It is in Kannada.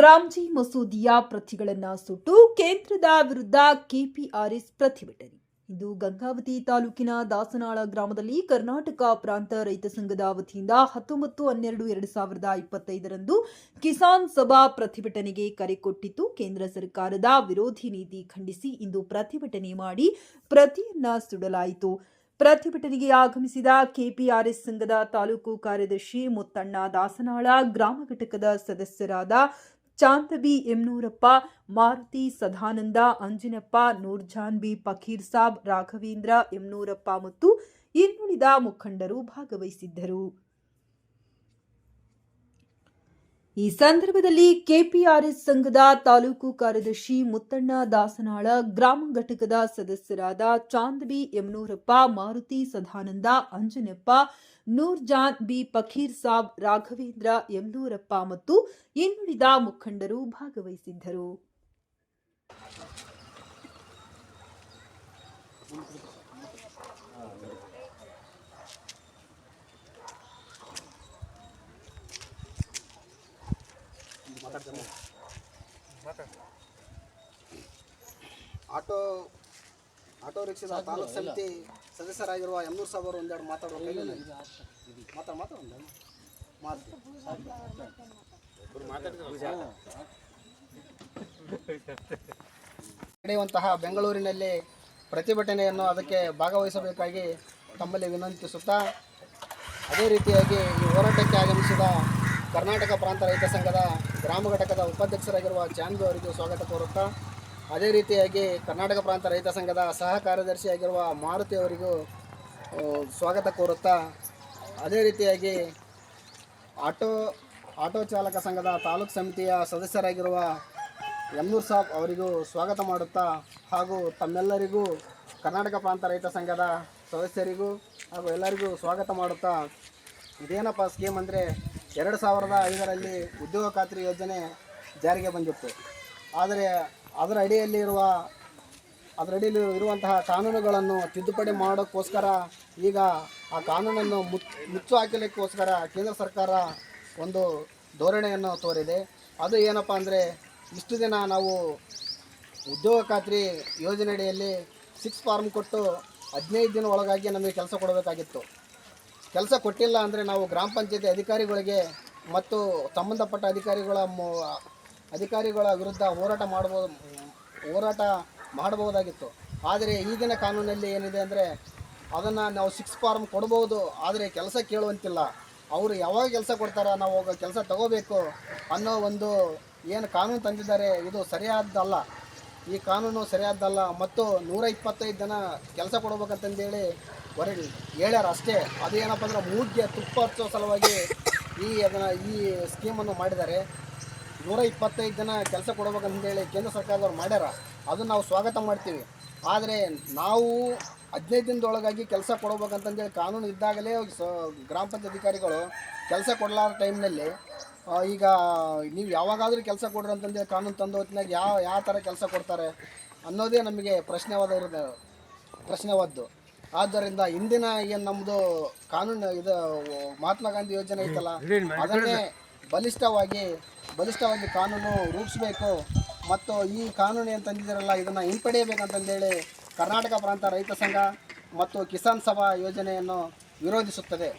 ಸಿಬಿ ಗ್ರಾಮ್ಜಿ ಮಸೂದಿಯ ಪ್ರತಿಗಳನ್ನ ಸುಟ್ಟು ಕೇಂದ್ರದ ವಿರುದ್ಧ ಕೆಪಿಆರ್ಎಸ್ ಪ್ರತಿಭಟನೆ. ಇಂದು ಗಂಗಾವತಿ ತಾಲೂಕಿನ ದಾಸನಾಳ ಗ್ರಾಮದಲ್ಲಿ ಕರ್ನಾಟಕ ಪ್ರಾಂತ ರೈತ ಸಂಘದ ವತಿಯಿಂದ ಹತ್ತೊಂಬತ್ತು ಹನ್ನೆರಡು ಎರಡು ಸಾವಿರದ ಇಪ್ಪತ್ತೈದರಂದು ಕಿಸಾನ್ ಸಭಾ ಪ್ರತಿಭಟನೆಗೆ ಕರೆ ಕೊಟ್ಟಿತ್ತು. ಕೇಂದ್ರ ಸರ್ಕಾರದ ವಿರೋಧಿ ನೀತಿ ಖಂಡಿಸಿ ಇಂದು ಪ್ರತಿಭಟನೆ ಮಾಡಿ ಪ್ರತಿಯನ್ನ ಸುಡಲಾಯಿತು. ಪ್ರತಿಭಟನೆಗೆ ಆಗಮಿಸಿದ ಕೆಪಿಆರ್ಎಸ್ ಸಂಘದ ತಾಲೂಕು ಕಾರ್ಯದರ್ಶಿ ಮುತ್ತಣ್ಣ ದಾಸನಾಳ, ಗ್ರಾಮ ಘಟಕದ ಸದಸ್ಯರಾದ ಚಾಂದಬಿ ಎಮ್ನೂರಪ್ಪ, ಮಾರುತಿ ಸದಾನಂದ, ಅಂಜಿನಪ್ಪ, ನೂರ್ಜಾನ್ ಬಿ ಫಕೀರ್ ಸಾಬ್, ರಾಘವೇಂದ್ರ ಎಮ್ನೂರಪ್ಪ ಮತ್ತು ಇನ್ನುಳಿದ ಮುಖಂಡರು ಭಾಗವಹಿಸಿದ್ದರು. ಈ ಸಂದರ್ಭದಲ್ಲಿ ಕೆಪಿಆರ್ಎಸ್ ಸಂಘದ ತಾಲೂಕು ಕಾರ್ಯದರ್ಶಿ ಮುತ್ತಣ್ಣ ದಾಸನಾಳ, ಗ್ರಾಮ ಘಟಕದ ಸದಸ್ಯರಾದ ಚಾಂದ್ಬಿ ಯಮನೂರಪ್ಪ ಮಾರುತಿ ಸದಾನಂದ, ಅಂಜನಪ್ಪ, ನೂರ್ಜಾನ್ ಬಿ ಪಖೀರ್ ಸಾಬ್, ರಾಘವೇಂದ್ರ ಯಮನೂರಪ್ಪ ಮತ್ತು ಇನ್ನುಳಿದ ಮುಖಂಡರು ಭಾಗವಹಿಸಿದ್ದರು. ಆಟೋ ಆಟೋ ರಿಕ್ಷಾದ ತಾಲೂಕು ಸಮಿತಿ ಸದಸ್ಯರಾಗಿರುವ ಎಮ್ನೂರು ಸಾಬ್ ಅವರು ಒಂದೆರಡು ಮಾತಾಡೋ ಮಾತಾಡ ಮಾತಾಡ. ನಡೆಯುವಂತಹ ಬೆಂಗಳೂರಿನಲ್ಲಿ ಪ್ರತಿಭಟನೆಯನ್ನು ಅದಕ್ಕೆ ಭಾಗವಹಿಸಬೇಕಾಗಿ ತಮ್ಮಲ್ಲಿ ವಿನಂತಿಸುತ್ತಾ ಅದೇ ರೀತಿಯಾಗಿ ಈ ಹೋರಾಟಕ್ಕೆ ಆಗಮಿಸಿದ ಕರ್ನಾಟಕ ಪ್ರಾಂತ ರೈತ ಸಂಘದ ಗ್ರಾಮ ಘಟಕದ ಉಪಾಧ್ಯಕ್ಷರಾಗಿರುವ ಚಾಂದು ಅವರಿಗೆ ಸ್ವಾಗತ ಕೋರುತ್ತಾ. ಅದೇ ರೀತಿಯಾಗಿ ಕರ್ನಾಟಕ ಪ್ರಾಂತ ರೈತ ಸಂಘದ ಸಹ ಕಾರ್ಯದರ್ಶಿಯಾಗಿರುವ ಮಾರುತಿ ಅವರಿಗೂ ಸ್ವಾಗತ ಕೋರುತ್ತಾ. ಅದೇ ರೀತಿಯಾಗಿ ಆಟೋ ಆಟೋ ಚಾಲಕ ಸಂಘದ ತಾಲೂಕು ಸಮಿತಿಯ ಸದಸ್ಯರಾಗಿರುವ ಯಮ್ನೂರ್ ಸಾಬ್ ಅವರಿಗೂ ಸ್ವಾಗತ ಮಾಡುತ್ತಾ ಹಾಗೂ ತಮ್ಮೆಲ್ಲರಿಗೂ, ಕರ್ನಾಟಕ ಪ್ರಾಂತ ರೈತ ಸಂಘದ ಸದಸ್ಯರಿಗೂ ಹಾಗೂ ಎಲ್ಲರಿಗೂ ಸ್ವಾಗತ ಮಾಡುತ್ತಾ. ಇದೇನಪ್ಪ ಸ್ಕೀಮ್ ಅಂದರೆ ಎರಡು ಸಾವಿರದ ಐದರಲ್ಲಿ ಉದ್ಯೋಗ ಖಾತ್ರಿ ಯೋಜನೆ ಜಾರಿಗೆ ಬಂದಿತ್ತು. ಆದರೆ ಅದರ ಅಡಿಯಲ್ಲಿ ಇರುವ ಅದರ ಅಡಿಯಲ್ಲಿ ಇರುವಂತಹ ಕಾನೂನುಗಳನ್ನು ತಿದ್ದುಪಡಿ ಮಾಡೋಕ್ಕೋಸ್ಕರ ಈಗ ಆ ಕಾನೂನನ್ನು ಮುಚ್ ಮುಚ್ಚು ಹಾಕಲಿಕ್ಕೋಸ್ಕರ ಕೇಂದ್ರ ಸರ್ಕಾರ ಒಂದು ಧೋರಣೆಯನ್ನು ತೋರಿದೆ. ಅದು ಏನಪ್ಪ ಅಂದರೆ ಇಷ್ಟು ದಿನ ನಾವು ಉದ್ಯೋಗ ಖಾತ್ರಿ ಯೋಜನೆಯಡಿಯಲ್ಲಿ ಸಿಕ್ಸ್ ಫಾರ್ಮ್ ಕೊಟ್ಟು ಹದಿನೈದು ದಿನ ಒಳಗಾಗಿ ನಮಗೆ ಕೆಲಸ ಕೊಡಬೇಕಾಗಿತ್ತು. ಕೆಲಸ ಕೊಟ್ಟಿಲ್ಲ ಅಂದರೆ ನಾವು ಗ್ರಾಮ ಪಂಚಾಯತಿ ಅಧಿಕಾರಿಗಳಿಗೆ ಮತ್ತು ಸಂಬಂಧಪಟ್ಟ ಅಧಿಕಾರಿಗಳ ಅಧಿಕಾರಿಗಳ ವಿರುದ್ಧ ಹೋರಾಟ ಮಾಡ್ಬೋದು, ಹೋರಾಟ ಮಾಡಬಹುದಾಗಿತ್ತು. ಆದರೆ ಈಗಿನ ಕಾನೂನಲ್ಲಿ ಏನಿದೆ ಅಂದರೆ ಅದನ್ನು ನಾವು ಸಿಕ್ಸ್ ಫಾರ್ಮ್ ಕೊಡ್ಬೋದು, ಆದರೆ ಕೆಲಸ ಕೇಳುವಂತಿಲ್ಲ. ಅವರು ಯಾವಾಗ ಕೆಲಸ ಕೊಡ್ತಾರ, ನಾವು ಕೆಲಸ ತಗೋಬೇಕು ಅನ್ನೋ ಒಂದು ಏನು ಕಾನೂನು ತಂದಿದ್ದಾರೆ, ಇದು ಸರಿಯಾದ್ದಲ್ಲ. ಈ ಕಾನೂನು ಸರಿಯಾದ್ದಲ್ಲ. ಮತ್ತು ನೂರ ಇಪ್ಪತ್ತೈದು ಜನ ಕೆಲಸ ಕೊಡ್ಬೇಕಂತಂದೇಳಿ ಹೊರಗೆ ಹೇಳ್ಯಾರ ಅಷ್ಟೇ. ಅದೇನಪ್ಪ ಅಂದ್ರೆ ಮೂಗ್ಗೆ ತುಪ್ಪ ಹಚ್ಚೋ ಸಲುವಾಗಿ ಈ ಅದನ್ನು ಈ ಸ್ಕೀಮನ್ನು ಮಾಡಿದ್ದಾರೆ. ನೂರ ಇಪ್ಪತ್ತೈದು ಜನ ಕೆಲಸ ಕೊಡ್ಬೇಕಂತೇಳಿ ಕೇಂದ್ರ ಸರ್ಕಾರದವ್ರು ಮಾಡ್ಯಾರ. ಅದನ್ನು ನಾವು ಸ್ವಾಗತ ಮಾಡ್ತೀವಿ. ಆದರೆ ನಾವು ಹದಿನೈದು ದಿನದೊಳಗಾಗಿ ಕೆಲಸ ಕೊಡಬೇಕಂತಂದೇಳಿ ಕಾನೂನು ಇದ್ದಾಗಲೇ ಸ ಗ್ರಾಮ ಪಂಚಾಯತ್ ಅಧಿಕಾರಿಗಳು ಕೆಲಸ ಕೊಡಲಾರ ಟೈಮ್ನಲ್ಲಿ ಈಗ ನೀವು ಯಾವಾಗಾದರೂ ಕೆಲಸ ಕೊಡ್ರಿ ಅಂತಂದೇಳಿ ಕಾನೂನು ತಂದು ಹೊತ್ತಿನಾಗ ಯಾವ ಯಾವ ಥರ ಕೆಲಸ ಕೊಡ್ತಾರೆ ಅನ್ನೋದೇ ನಮಗೆ ಪ್ರಶ್ನೆವಾದ ಇರೋದು, ಪ್ರಶ್ನೆವಾದ್ದು. ಆದ್ದರಿಂದ ಇಂದಿನ ಏನು ನಮ್ಮದು ಕಾನೂನು ಇದು ಮಹಾತ್ಮ ಗಾಂಧಿ ಯೋಜನೆ ಐತಲ್ಲ ಅದನ್ನೇ ಬಲಿಷ್ಠವಾಗಿ ಬಲಿಷ್ಠವಾಗಿ ಕಾನೂನು ರೂಪಿಸಬೇಕು. ಮತ್ತು ಈ ಕಾನೂನು ಏನು ತಂದಿದ್ದೀರಲ್ಲ ಇದನ್ನು ಹಿಂಪಡೆಯಬೇಕಂತಂದೇಳಿ ಕರ್ನಾಟಕ ಪ್ರಾಂತ ರೈತ ಸಂಘ ಮತ್ತು ಕಿಸಾನ್ ಸಭಾ ಯೋಜನೆಯನ್ನು ವಿರೋಧಿಸುತ್ತದೆ.